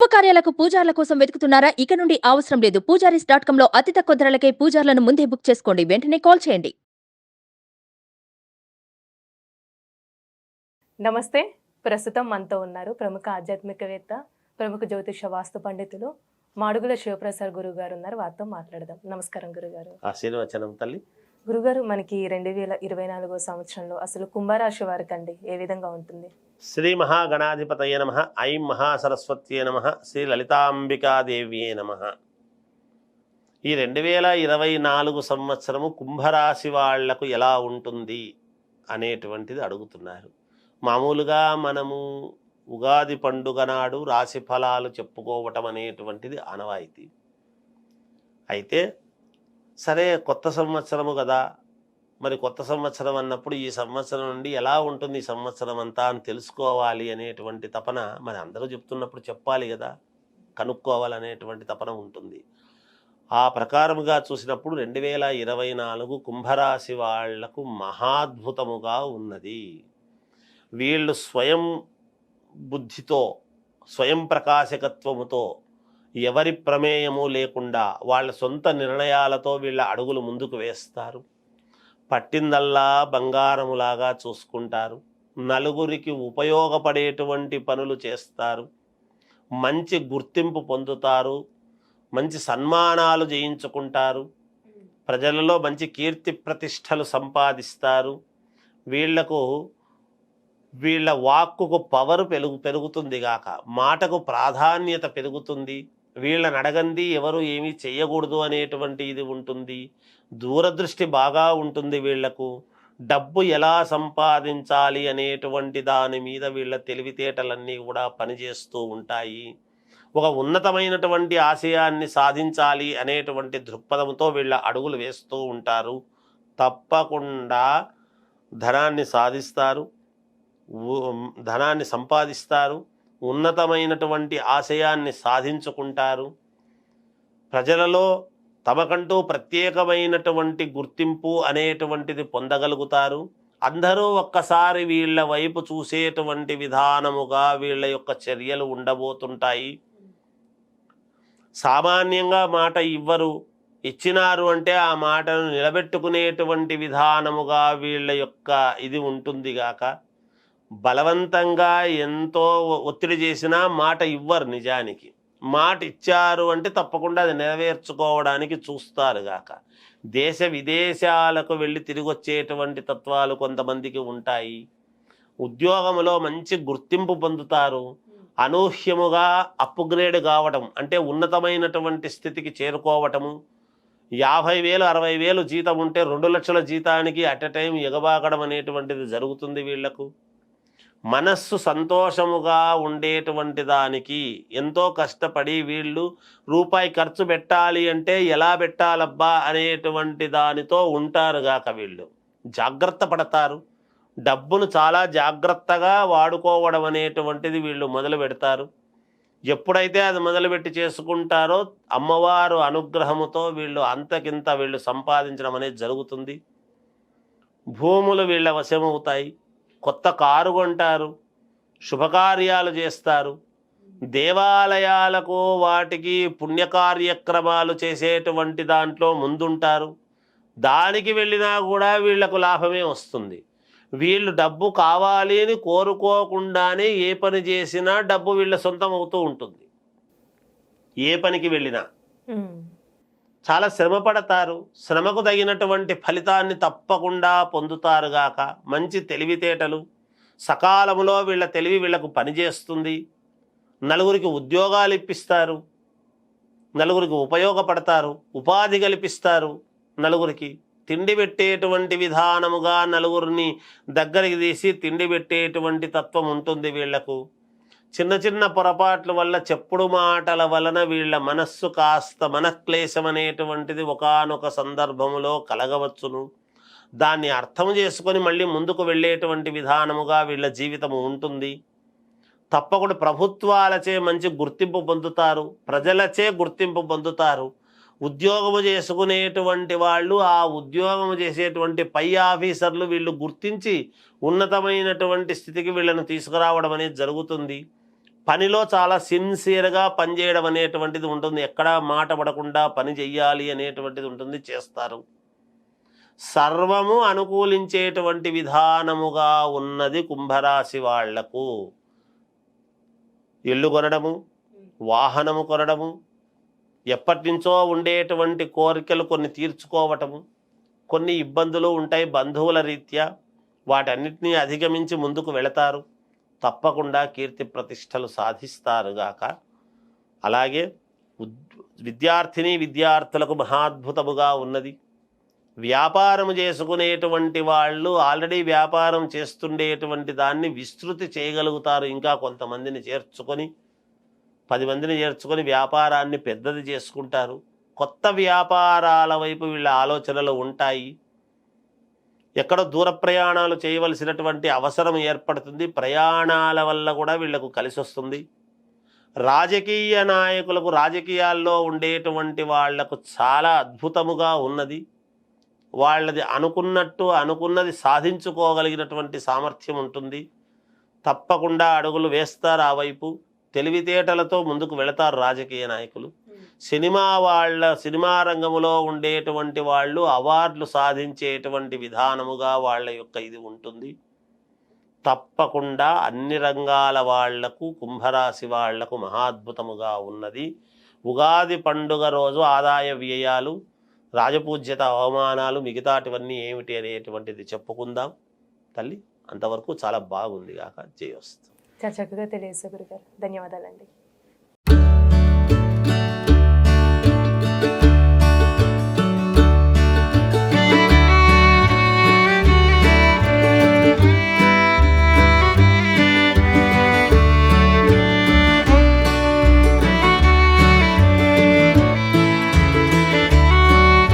శుభకార్యాలకు పూజార్ల కోసం వెతుకుతున్నారా? ఇక నుండి అవసరం లేదు. పూజారీస్ డాట్ కామ్లో అతి తక్కువ ధరలకే పూజార్లను ముందే బుక్ చేసుకోండి. వెంటనే కాల్ చేయండి. నమస్తే. ప్రస్తుతం మనతో ఉన్నారు ప్రముఖ ఆధ్యాత్మికవేత్త ప్రముఖ జ్యోతిష వాస్తు పండితులు మాడుగుల శివప్రసాద్ గురువు గారు ఉన్నారు. వారితో మాట్లాడదాం. నమస్కారం గురుగారు. ఆశీర్వచనం తల్లి. గురుగారు మనకి రెండు వేల ఇరవై నాలుగో సంవత్సరంలో అసలు కుంభరాశి వారికి అండి ఏ విధంగా ఉంటుంది? శ్రీ మహాగణాధిపతయ నమ ఐం మహాసరస్వత్యే నమ శ్రీ లలితాంబికాదేవ్యే నమ. ఈ రెండు వేల ఇరవై నాలుగు సంవత్సరము కుంభరాశి వాళ్ళకు ఎలా ఉంటుంది అనేటువంటిది అడుగుతున్నారు. మామూలుగా మనము ఉగాది పండుగ నాడు రాశి ఫలాలు చెప్పుకోవటం అనేటువంటిది ఆనవాయితీ. అయితే సరే కొత్త సంవత్సరము కదా. మరి కొత్త సంవత్సరం అన్నప్పుడు ఈ సంవత్సరం నుండి ఎలా ఉంటుంది ఈ సంవత్సరం అంతా అని తెలుసుకోవాలి అనేటువంటి తపన మరి అందరూ చెప్తున్నప్పుడు చెప్పాలి కదా. కనుక్కోవాలనేటువంటి తపన ఉంటుంది. ఆ ప్రకారముగా చూసినప్పుడు రెండు వేల ఇరవై నాలుగు కుంభరాశి వాళ్ళకు మహాద్భుతముగా ఉన్నది. వీళ్ళు స్వయం బుద్ధితో స్వయం ప్రకాశకత్వముతో ఎవరి ప్రమేయము లేకుండా వాళ్ళ సొంత నిర్ణయాలతో వీళ్ళ అడుగులు ముందుకు వేస్తారు. పట్టిందల్లా బంగారములాగా చూసుకుంటారు. నలుగురికి ఉపయోగపడేటువంటి పనులు చేస్తారు. మంచి గుర్తింపు పొందుతారు. మంచి సన్మానాలు చేయించుకుంటారు ప్రజలలో మంచి కీర్తి ప్రతిష్టలు సంపాదిస్తారు. వీళ్ళకు వీళ్ళ వాక్కుకు పవర్ పెరుగు పెరుగుతుంది గాక మాటకు ప్రాధాన్యత పెరుగుతుంది. వీళ్ళని అడగంది ఎవరు ఏమీ చేయకూడదు అనేటువంటి ఇది ఉంటుంది. దూరదృష్టి బాగా ఉంటుంది వీళ్ళకు డబ్బు ఎలా సంపాదించాలి అనేటువంటి దాని మీద వీళ్ళ తెలివితేటలన్నీ కూడా పనిచేస్తూ ఉంటాయి. ఒక ఉన్నతమైనటువంటి ఆశయాన్ని సాధించాలి అనేటువంటి దృక్పథంతో వీళ్ళ అడుగులు వేస్తూ ఉంటారు. తప్పకుండా ధనాన్ని సాధిస్తారు. ఊ- ధనాన్ని సంపాదిస్తారు. ఉన్నతమైనటువంటి ఆశయాన్ని సాధించుకుంటారు. ప్రజలలో తమకంటూ ప్రత్యేకమైనటువంటి గుర్తింపు అనేటువంటిది పొందగలుగుతారు. అందరూ ఒక్కసారి వీళ్ళ వైపు చూసేటువంటి విధానముగా వీళ్ళ యొక్క చర్యలు ఉండబోతుంటాయి. సామాన్యంగా మాట ఇవ్వరు. ఇచ్చినారు అంటే ఆ మాటను నిలబెట్టుకునేటువంటి విధానముగా వీళ్ళ యొక్క ఇది ఉంటుందిగాక బలవంతంగా ఎంతో ఒత్తిడి చేసినా మాట ఇవ్వరు నిజానికి. మాట ఇచ్చారు అంటే తప్పకుండా అది నెరవేర్చుకోవడానికి చూస్తారు గాక. దేశ విదేశాలకు వెళ్ళి తిరిగి వచ్చేటువంటి తత్వాలు కొంతమందికి ఉంటాయి. ఉద్యోగంలో మంచి గుర్తింపు పొందుతారు. అనూహ్యముగా అప్గ్రేడ్ కావటం అంటే ఉన్నతమైనటువంటి స్థితికి చేరుకోవటము. యాభై వేలు అరవై వేలు జీతం ఉంటే రెండు లక్షల జీతానికి అట్ ఎ టైం ఎగబాకడం అనేటువంటిది జరుగుతుంది వీళ్ళకు మనస్సు సంతోషముగా ఉండేటువంటి దానికి ఎంతో కష్టపడి వీళ్ళు రూపాయి ఖర్చు పెట్టాలి అంటే ఎలా పెట్టాలబ్బా అనేటువంటి దానితో ఉంటారు గాక వీళ్ళు. జాగ్రత్త పడతారు. డబ్బును చాలా జాగ్రత్తగా వాడుకోవడం అనేటువంటిది వీళ్ళు మొదలు పెడతారు. ఎప్పుడైతే అది మొదలుపెట్టి చేసుకుంటారో అమ్మవారు అనుగ్రహముతో వీళ్ళు అంతకింత వీళ్ళు సంపాదించడం అనేది జరుగుతుంది. భూములు వీళ్ళ వశమవుతాయి. కొత్త కారు కొంటారు శుభకార్యాలు చేస్తారు. దేవాలయాలకు వాటికి పుణ్యకార్యక్రమాలు చేసేటువంటి దాంట్లో ముందుంటారు. దానికి వెళ్ళినా కూడా వీళ్ళకు లాభమే వస్తుంది. వీళ్ళు డబ్బు కావాలి అని కోరుకోకుండానే ఏ పని చేసినా డబ్బు వీళ్ళ సొంతం అవుతూ ఉంటుంది. ఏ పనికి వెళ్ళినా. చాలా శ్రమ పడతారు శ్రమకు తగినటువంటి ఫలితాన్ని తప్పకుండా పొందుతారు గాక. మంచి తెలివితేటలు. సకాలంలో వీళ్ళ తెలివి వీళ్ళకు పనిచేస్తుంది. నలుగురికి ఉద్యోగాలు ఇప్పిస్తారు. నలుగురికి ఉపయోగపడతారు. ఉపాధి కల్పిస్తారు. నలుగురికి తిండి పెట్టేటువంటి విధానముగా నలుగురిని దగ్గరికి తీసి తిండి పెట్టేటువంటి తత్వం ఉంటుంది వీళ్ళకు చిన్న చిన్న పొరపాట్ల వల్ల చెప్పుడు మాటల వలన వీళ్ళ మనస్సు కాస్త మనక్లేశం అనేటువంటిది ఒకానొక సందర్భములో కలగవచ్చును. దాన్ని అర్థం చేసుకొని మళ్ళీ ముందుకు వెళ్ళేటువంటి విధానముగా వీళ్ళ జీవితము ఉంటుంది. తప్పకుండా ప్రభుత్వాలచే మంచి గుర్తింపు పొందుతారు. ప్రజలచే గుర్తింపు పొందుతారు. ఉద్యోగము చేసుకునేటువంటి వాళ్ళు ఆ ఉద్యోగము చేసేటువంటి పై ఆఫీసర్లు వీళ్ళు గుర్తించి ఉన్నతమైనటువంటి స్థితికి వీళ్ళను తీసుకురావడం అనేది జరుగుతుంది. పనిలో చాలా సిన్సియర్గా పనిచేయడం అనేటువంటిది ఉంటుంది. ఎక్కడా మాట పడకుండా పని చెయ్యాలి అనేటువంటిది ఉంటుంది చేస్తారు. సర్వము అనుకూలించేటువంటి విధానముగా ఉన్నది కుంభరాశి వాళ్ళకు. ఇల్లు కొనడము వాహనము కొనడము ఎప్పటి నుంచో ఉండేటువంటి కోరికలు కొన్ని తీర్చుకోవటము కొన్ని ఇబ్బందులు ఉంటాయి బంధువుల రీత్యా. వాటన్నిటినీ అధిగమించి ముందుకు వెళతారు. తప్పకుండా కీర్తి ప్రతిష్టలు సాధిస్తారుగాక అలాగే విద్యార్థిని విద్యార్థులకు మహాద్భుతముగా ఉన్నది. వ్యాపారం చేసుకునేటువంటి వాళ్ళు ఆల్రెడీ వ్యాపారం చేస్తుండేటువంటి దాన్ని విస్తృతి చేయగలుగుతారు ఇంకా కొంతమందిని చేర్చుకొని పది మందిని చేర్చుకొని వ్యాపారాన్ని పెద్దది చేసుకుంటారు. కొత్త వ్యాపారాల వైపు వీళ్ళ ఆలోచనలు ఉంటాయి. ఎక్కడో దూర ప్రయాణాలు చేయవలసినటువంటి అవసరం ఏర్పడుతుంది. ప్రయాణాల వల్ల కూడా వీళ్ళకు కలిసి వస్తుంది. రాజకీయ నాయకులకు రాజకీయాల్లో ఉండేటువంటి వాళ్ళకు చాలా అద్భుతముగా ఉన్నది. వాళ్ళది అనుకున్నట్టు అనుకున్నది సాధించుకోగలిగినటువంటి సామర్థ్యం ఉంటుంది. తప్పకుండా అడుగులు వేస్తారు ఆ వైపు. తెలివితేటలతో ముందుకు వెళతారు రాజకీయ నాయకులు. సినిమా వాళ్ళ సినిమా రంగంలో ఉండేటువంటి వాళ్ళు అవార్డులు సాధించేటువంటి విధానముగా వాళ్ళ యొక్క ఇది ఉంటుంది. తప్పకుండా అన్ని రంగాల వాళ్ళకు కుంభరాశి వాళ్ళకు మహాద్భుతముగా ఉన్నది. ఉగాది పండుగ రోజు ఆదాయ వ్యయాలు రాజపూజ్యత అవమానాలు మిగతాటివన్నీ ఏమిటి అనేటువంటిది చెప్పుకుందాం. తల్లి అంతవరకు చాలా బాగుంది కాక. జయవస్తు చాలా చక్కగా తెలియజేశారు గురుగారు. ధన్యవాదాలండి.